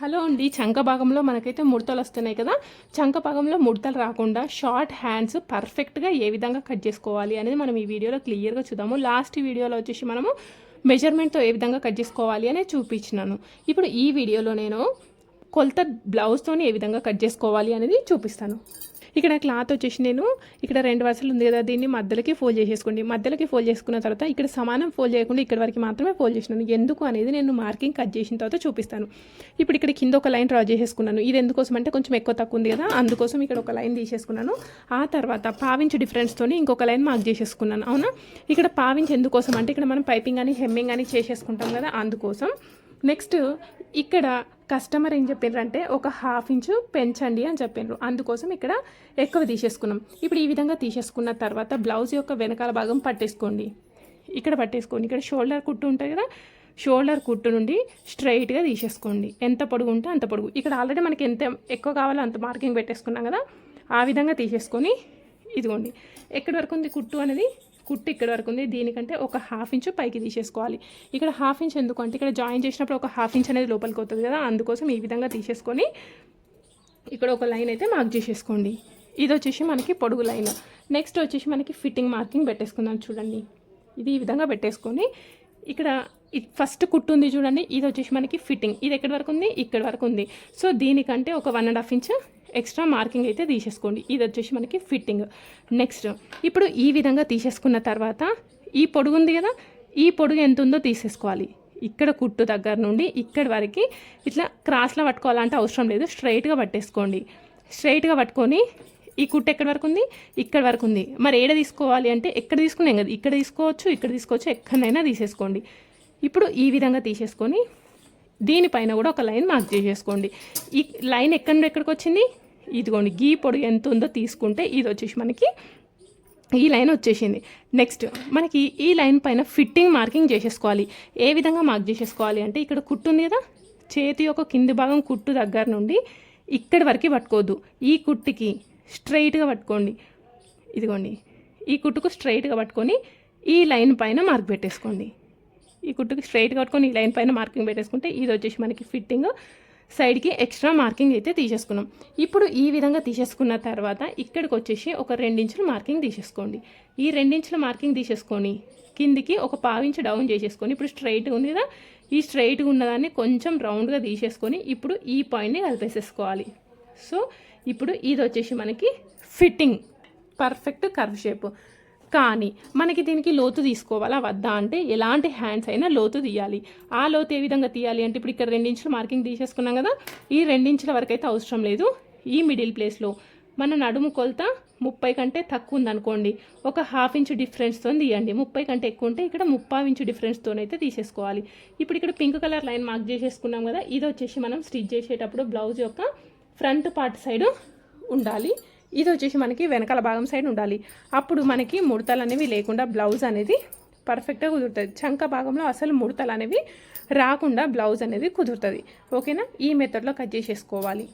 Hello అండి. చంక భాగంలో మనకైతే ముడతలు వస్తున్నాయి కదా. చంక భాగంలో ముడతలు రాకుండా షార్ట్ హ్యాండ్స్ పర్ఫెక్ట్గా ఏ విధంగా కట్ చేసుకోవాలి అనేది మనం ఈ వీడియోలో క్లియర్గా చూద్దాము. లాస్ట్ వీడియోలో వచ్చేసి మనము మెజర్మెంట్తో ఏ విధంగా కట్ చేసుకోవాలి అనేది చూపించినాను. ఇప్పుడు ఈ వీడియోలో నేను కొలత బ్లౌజ్తోని ఏ విధంగా కట్ చేసుకోవాలి అనేది చూపిస్తాను. ఇక్కడ క్లాత్ వచ్చేసి నేను ఇక్కడ రెండు వరుసలు ఉంది కదా దీన్ని మధ్యలోకి ఫోల్డ్ చేసేసుకోండి. మధ్యలోకి ఫోల్డ్ చేసుకున్న తర్వాత ఇక్కడ సమానం ఫోల్డ్ చేయకుండా ఇక్కడ వరకు మాత్రమే ఫోల్డ్ చేసినాను. ఎందుకు అనేది నేను మార్కింగ్ కట్ చేసిన తర్వాత చూపిస్తాను. ఇప్పుడు ఇక్కడ కింద ఒక లైన్ డ్రా చేసేసుకున్నాను. ఇది ఎందుకోసం అంటే కొంచెం ఎక్కువ తక్కువ ఉంది కదా అందుకోసం ఇక్కడ ఒక లైన్ తీసేసుకున్నాను. ఆ తర్వాత పావించ్ డిఫరెన్స్తో ఇంకొక లైన్ మార్క్ చేసేసుకున్నాను. అవునా? ఇక్కడ పావించి ఎందుకోసం అంటే ఇక్కడ మనం పైపింగ్ అని హెమ్మింగ్ అని చేసేసుకుంటాం కదా అందుకోసం నెక్స్ట్ ఇక్కడ కస్టమర్ ఏం చెప్పిండ్రంటే ఒక హాఫ్ ఇంచు పెంచండి అని చెప్పిండ్రు. అందుకోసం ఇక్కడ ఎక్కువ తీసేసుకున్నాం. ఇప్పుడు ఈ విధంగా తీసేసుకున్న తర్వాత బ్లౌజ్ యొక్క వెనకాల భాగం పట్టేసుకోండి. ఇక్కడ పట్టేసుకోండి. ఇక్కడ షోల్డర్ కుట్టు ఉంటుంది కదా షోల్డర్ కుట్టు నుండి స్ట్రైట్గా తీసేసుకోండి. ఎంత పొడుగు ఉంటే అంత పొడుగు. ఇక్కడ ఆల్రెడీ మనకి ఎంత ఎక్కువ కావాలో అంత మార్కింగ్ పెట్టేసుకున్నాం కదా ఆ విధంగా తీసేసుకొని ఇదిగోండి. ఎక్కడి వరకు ఉంది కుట్టు అనేది? కుట్టు ఇక్కడ వరకు ఉంది. దీనికంటే ఒక హాఫ్ ఇంచు పైకి తీసేసుకోవాలి. ఇక్కడ హాఫ్ ఇంచ్ ఎందుకు అంటే ఇక్కడ జాయిన్ చేసినప్పుడు ఒక హాఫ్ ఇంచ్ అనేది లోపలికి అవుతుంది కదా అందుకోసం ఈ విధంగా తీసేసుకొని ఇక్కడ ఒక లైన్ అయితే మార్క్ చేసేసుకోండి. ఇది వచ్చేసి మనకి పొడుగు లైన్. నెక్స్ట్ వచ్చేసి మనకి ఫిట్టింగ్ మార్కింగ్ పెట్టేసుకుందాం చూడండి. ఇది ఈ విధంగా పెట్టేసుకొని ఇక్కడ ఫస్ట్ కుట్టు ఉంది చూడండి. ఇది వచ్చేసి మనకి ఫిట్టింగ్. ఇది ఎక్కడి వరకు ఉంది? ఇక్కడ వరకు ఉంది. సో దీనికంటే ఒక one and half inch extra marking అయితే తీసేసుకోండి. ఇది వచ్చేసి మనకి ఫిట్టింగ్. నెక్స్ట్ ఇప్పుడు ఈ విధంగా తీసేసుకున్న తర్వాత ఈ పొడుగు ఉంది కదా ఈ పొడుగు ఎంత ఉందో తీసేసుకోవాలి. ఇక్కడ కుట్టు దగ్గర నుండి ఇక్కడి వరకు ఇట్లా క్రాస్లో పట్టుకోవాలంటే అవసరం లేదు. స్ట్రైట్గా పట్టేసుకోండి. స్ట్రైట్గా పట్టుకొని ఈ కుట్టు ఎక్కడి వరకు ఉంది? ఇక్కడ వరకు ఉంది. మరి ఏడ తీసుకోవాలి అంటే ఎక్కడ తీసుకున్నాం కదా ఇక్కడ తీసుకోవచ్చు ఇక్కడ తీసుకోవచ్చు ఎక్కడైనా తీసేసుకోండి. ఇప్పుడు ఈ విధంగా తీసేసుకొని దీనిపైన కూడా ఒక లైన్ మార్క్ చేసేసుకోండి. ఈ లైన్ ఎక్కడి నుండి ఎక్కడికి వచ్చింది? ఇదిగోండి గీ పొడి ఎంత ఉందో తీసుకుంటే ఇది వచ్చేసి మనకి ఈ లైన్ వచ్చేసింది. నెక్స్ట్ మనకి ఈ లైన్ పైన ఫిట్టింగ్ మార్కింగ్ చేసేసుకోవాలి. ఏ విధంగా మార్క్ చేసేసుకోవాలి అంటే ఇక్కడ కుట్టు ఉంది కదా? చేతి యొక్క కింది భాగం కుట్టు దగ్గర నుండి ఇక్కడి వరకు పట్టుకోవద్దు. ఈ కుట్టుకి స్ట్రైట్గా పట్టుకోండి. ఇదిగోండి ఈ కుట్టుకు స్ట్రైట్గా పట్టుకొని ఈ లైన్ పైన మార్క్ పెట్టేసుకోండి. ఈ కుట్టుకి స్ట్రైట్ కట్టుకొని ఈ లైన్ పైన మార్కింగ్ పెట్టేసుకుంటే ఇది వచ్చేసి మనకి ఫిట్టింగ్ సైడ్కి ఎక్స్ట్రా మార్కింగ్ అయితే తీసేసుకున్నాం. ఇప్పుడు ఈ విధంగా తీసేసుకున్న తర్వాత ఇక్కడికి వచ్చేసి ఒక రెండించులు మార్కింగ్ తీసేసుకోండి. ఈ రెండించుల మార్కింగ్ తీసేసుకొని కిందికి ఒక పావించి డౌన్ చేసేసుకొని ఇప్పుడు స్ట్రైట్గా ఉంది కదా ఈ స్ట్రైట్గా ఉన్నదాన్ని కొంచెం రౌండ్గా తీసేసుకొని ఇప్పుడు ఈ పాయింట్ని కలిపేసేసుకోవాలి. సో ఇప్పుడు ఇది వచ్చేసి మనకి ఫిట్టింగ్ పర్ఫెక్ట్ కర్వ్ షేప్ కానీ మనకి దీనికి లోతు తీసుకోవాలా? వద్దా? అంటే ఎలాంటి హ్యాండ్స్ అయినా లోతు తీయాలి. ఆ లోతు ఏ విధంగా తీయాలి అంటే ఇప్పుడు ఇక్కడ రెండించుల మార్కింగ్ తీసేసుకున్నాం కదా ఈ రెండించుల వరకు అయితే అవసరం లేదు. ఈ మిడిల్ ప్లేస్లో మన నడుము కొలత ముప్పై కంటే తక్కువ ఉందనుకోండి ఒక హాఫ్ ఇంచ్ డిఫరెన్స్తో తీయండి. ముప్పై కంటే ఎక్కువ ఉంటే ఇక్కడ ముప్పై ఇంచు డిఫరెన్స్తో అయితే తీసేసుకోవాలి. ఇప్పుడు ఇక్కడ పింక్ కలర్ లైన్ మార్క్ చేసేసుకున్నాం కదా ఇది వచ్చేసి మనం స్టిచ్ చేసేటప్పుడు బ్లౌజ్ యొక్క ఫ్రంట్ పార్ట్ సైడ్ ఉండాలి. ఇది వచ్చేసి మనకి వెనకాల భాగం సైడ్ ఉండాలి. అప్పుడు మనకి ముడతలు అనేవి లేకుండా బ్లౌజ్ అనేది పర్ఫెక్ట్గా కుదురుతుంది. చంక భాగంలో అసలు ముడతలు అనేవి రాకుండా బ్లౌజ్ అనేది కుదురుతుంది. ఓకేనా ఈ మెథడ్లో కట్ చేసేసుకోవాలి.